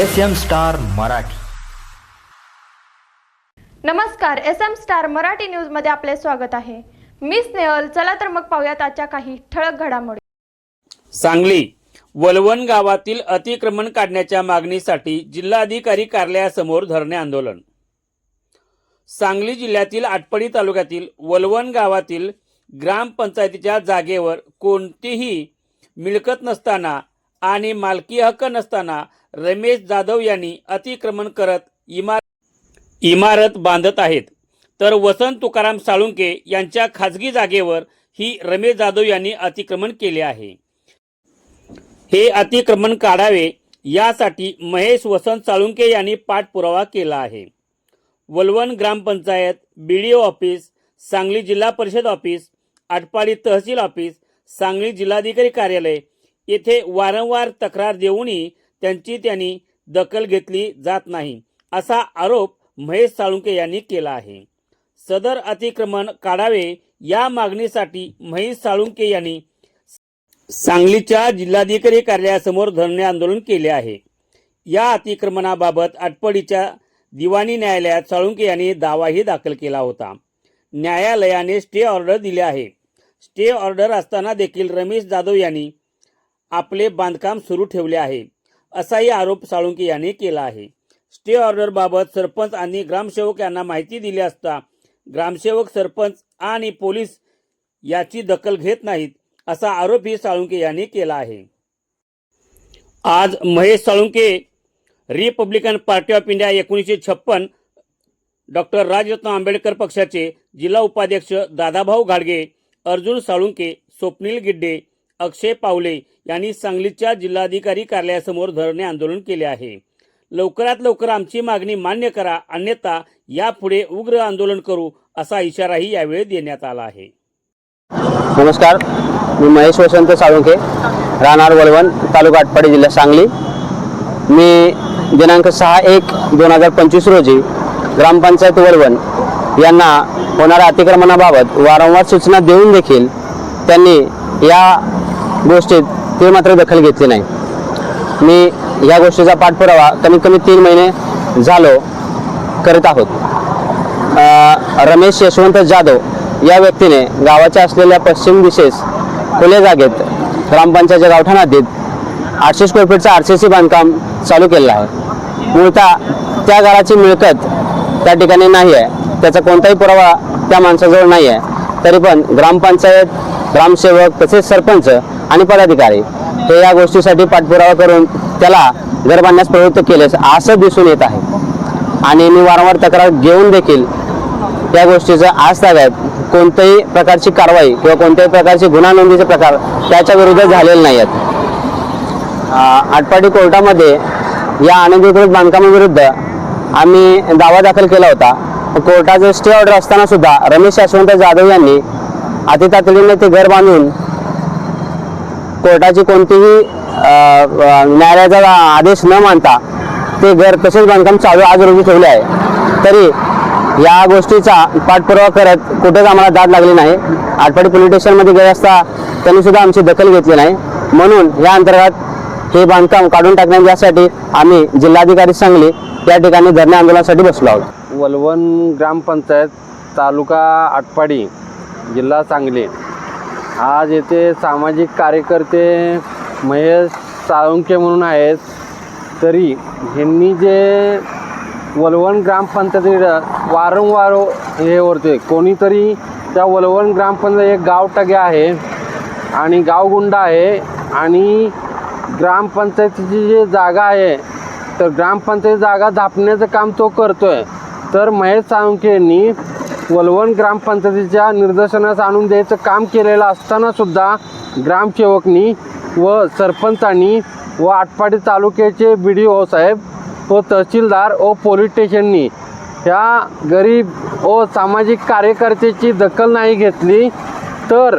S M star Marathi. नमस्कार S M star Marathi न्यूजमध्ये आपले स्वागत आहे. मी स्नेहल चला तर मग पाहूयात आजच्या काही ठळक घडामोडी. सांगली वलवण गावातील अतिक्रमण काढण्याच्या मागणीसाठी जिल्हाधिकारी कार्यालयासमोर धरणे आंदोलन. सांगली जिल्ह्यातील आटपाडी तालुक्यातील वलवण गावातील ग्रामपंचायतीच्या जागेवर कोणतीही मिळकत नसताना आणि मालकी हक्क नसताना रमेश जाधव यांनी अतिक्रमण करत इमारत इमारत बांधत आहेत. तर वसंत तुकाराम साळुंके यांच्या खाजगी जागेवर ही रमेश जाधव यांनी अतिक्रमण केले आहे. हे अतिक्रमण काढावे यासाठी महेश वसंत साळुंके यांनी पाठपुरावा केला आहे. Valvan gram panchayat B D O office Sangli zilla parishad office Atpadi tehsil office Sangli जिल्हाधिकारी कार्यालय येथे वारंवार तक्रार देऊनही त्यांची त्यांनी दखल घेतली जात नाही असा आरोप महेश साळुंके यांनी केला आहे. सदर अतिक्रमण काढावे या मागणीसाठी महेश साळुंके यांनी सांगलीच्या जिल्हाधिकारी कार्यालयासमोर धरणे आंदोलन केले आहे. या अतिक्रमणाबाबत आटपडीच्या दिवाणी न्यायालयात साळुंके यांनी दावाही दाखल केला होता. न्यायालयाने स्टे ऑर्डर दिले आहे. स्टे ऑर्डर असताना देखील रमेश जाधव यांनी आपले बांधकाम सुरू ठेवले आहे. असाही आरोप साळुंके यांनी केला आहे. स्टे ऑर्डरबाबत सरपंच आणि ग्रामसेवक यांना माहिती दिली असता ग्रामसेवक सरपंच आणि पोलीस याची दखल घेत नाहीत असा आरोपही साळुंके यांनी केला आहे. आज Mahesh Salunke Republican Party of India एकोणीसशे छप्पन डॉक्टर राजरत्न आंबेडकर पक्षाचे जिल्हा उपाध्यक्ष दादाभाऊ घाडगे अर्जुन साळुंके स्वप्नील गिड्डे अक्षय पावले यांनी सांगलीच्या जिल्हाधिकारी कार्यालयासमोर धरणे आंदोलन केले आहे. लवकरात लवकर आमची मागणी मान्य करा अन्यथा यापुढे उग्र आंदोलन करू असा इशाराही यावेळी देण्यात आला आहे. नमस्कार मी महेश वसंत साळुंखे राहणार वलवण तालुका आटपाडी जिल्हा सांगली. मी दिनांक सहा एक दोन हजार पंचवीस रोजी ग्रामपंचायत वलवण यांना होणाऱ्या अतिक्रमणाबाबत वारंवार सूचना देऊन देखील त्यांनी या गोष्टीत ते मात्र दखल घेतली नाही. मी या गोष्टीचा पाठपुरावा कमीत कमी तीन महिने झालो करत आहोत. रमेश यशवंत जाधव या व्यक्तीने गावाच्या असलेल्या पश्चिम दिशेस खुल्या जागेत ग्रामपंचायतच्या गावठाण हद्दीत आठशे स्क्वेअर फीटचं आर सी सी बांधकाम चालू केलेलं आहे. मूळतः त्या घराची मिळकत त्या ठिकाणी नाही आहे त्याचा कोणताही पुरावा त्या माणसाजवळ नाही आहे तरी पण ग्रामपंचायत ग्रामसेवक तसेच सरपंच आणि पदाधिकारी हे या गोष्टीसाठी पाठपुरावा करून त्याला घर बांधण्यास प्रवृत्त केलेस असं दिसून येत आहे. आणि मी वारंवार तक्रार घेऊन देखील या गोष्टीचं आज ताब्यात कोणत्याही प्रकारची कारवाई किंवा कोणत्याही प्रकारची गुन्हा नोंदीचे प्रकार त्याच्या विरुद्ध झालेले नाही आहेत आटपाडी कोर्टामध्ये या अनधिकृत बांधकामाविरुद्ध आम्ही दावा दाखल केला होता. कोर्टाचे स्टे ऑर्डर असताना सुद्धा रमेश यशवंत जाधव यांनी अति तातडीने ते घर बांधून कोर्टाची कोणतीही न्यायालयाचा आदेश न मानता ते घर तसेच बांधकाम चालू आज रोजी ठेवले आहे. तरी या गोष्टीचा पाठपुरावा करत कुठेच आम्हाला दाद लागली नाही. आटपाडी पोलीस स्टेशनमध्ये गेले असता त्यांनी सुद्धा आमची दखल घेतली नाही. म्हणून या अंतर्गत हे बांधकाम काढून टाकण्यात यासाठी आम्ही जिल्हाधिकारी सांगली या ठिकाणी धरणे आंदोलनासाठी बसलो आहोत. वलवण ग्रामपंचायत तालुका आटपाडी जिल्हा सांगली. आज येथे सामाजिक कार्यकर्ते महेश साळुंके म्हणून आहेत. तरी ह्यांनी जे वलवण ग्रामपंचायती वारंवार हे होते. कोणीतरी त्या वलवण ग्रामपंचायत एक गाव टगे आहे आणि गावगुंडा आहे आणि ग्रामपंचायतीची जी जागा आहे तर ग्रामपंचायत जागा झापण्याचं काम तो करतोय. तर महेश साळुंके यांनी वलवण ग्रामपंचायतीच्या निदर्शनास आणून द्यायचं काम केलेलं असताना सुद्धा ग्रामसेवकनी व सरपंचांनी व आटपाडी तालुक्याचे बी डी ओ साहेब व तहसीलदार व पोलीस स्टेशननी ह्या गरीब व सामाजिक कार्यकर्त्याची दखल नाही घेतली तर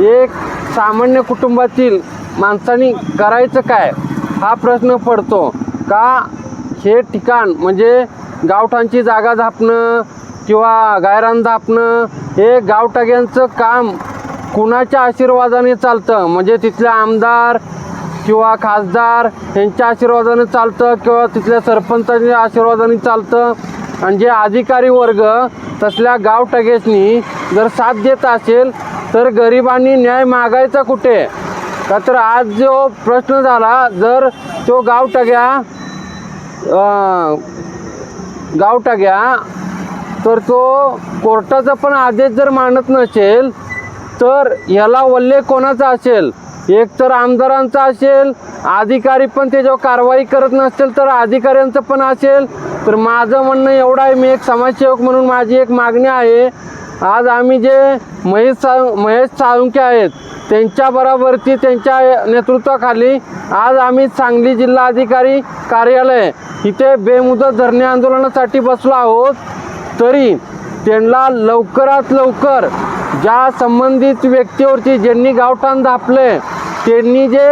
एक सामान्य कुटुंबातील माणसांनी करायचं काय हा प्रश्न पडतो. का हे ठिकाण म्हणजे गावठांची जागा झापणं किंवा गायरान झापणं हे गावटाग्यांचं काम कुणाच्या आशीर्वादाने चालतं? म्हणजे तिथले आमदार किंवा खासदार यांच्या आशीर्वादाने चालतं किंवा तिथल्या सरपंचांच्या आशीर्वादाने चालतं? आणि जे अधिकारी वर्ग तसल्या गावटगेसनी जर साथ देत असेल तर गरिबांनी न्याय मागायचा कुठे? का तर आज जो प्रश्न झाला जर तो गावटग्या गावटग्या तर तो कोर्टाचा पण आदेश जर मानत नसेल तर ह्याला वल्ले कोणाचा असेल? एक तर आमदारांचा असेल अधिकारी पण त्याच्यावर कारवाई करत नसेल तर अधिकाऱ्यांचं पण असेल. तर माझं म्हणणं एवढं आहे मी एक समाजसेवक म्हणून माझी एक मागणी आहे. आज आम्ही जे महेश सा महेश साळुंके आहेत त्यांच्याबरोबरची त्यांच्या नेतृत्वाखाली आज आम्ही सांगली जिल्हा अधिकारी कार्यालय इथे बेमुदत धरणे आंदोलनासाठी बसलो आहोत. तरी त्यांना लवकरात लवकर ज्या संबंधित व्यक्तीवरती ज्यांनी गावठाण दापले त्यांनी जे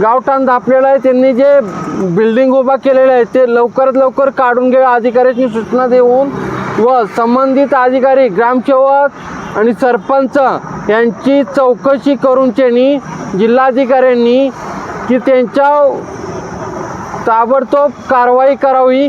गावठाण दापलेलं आहे त्यांनी जे बिल्डिंग उभा केलेलं आहे ते लवकरात लवकर काढून घ्यावे अधिकाऱ्यांची सूचना देऊन व संबंधित अधिकारी ग्रामसेवक आणि सरपंच यांची चौकशी करून त्यांनी जिल्हाधिकाऱ्यांनी की त्यांच्या ताबडतोब कारवाई करावी.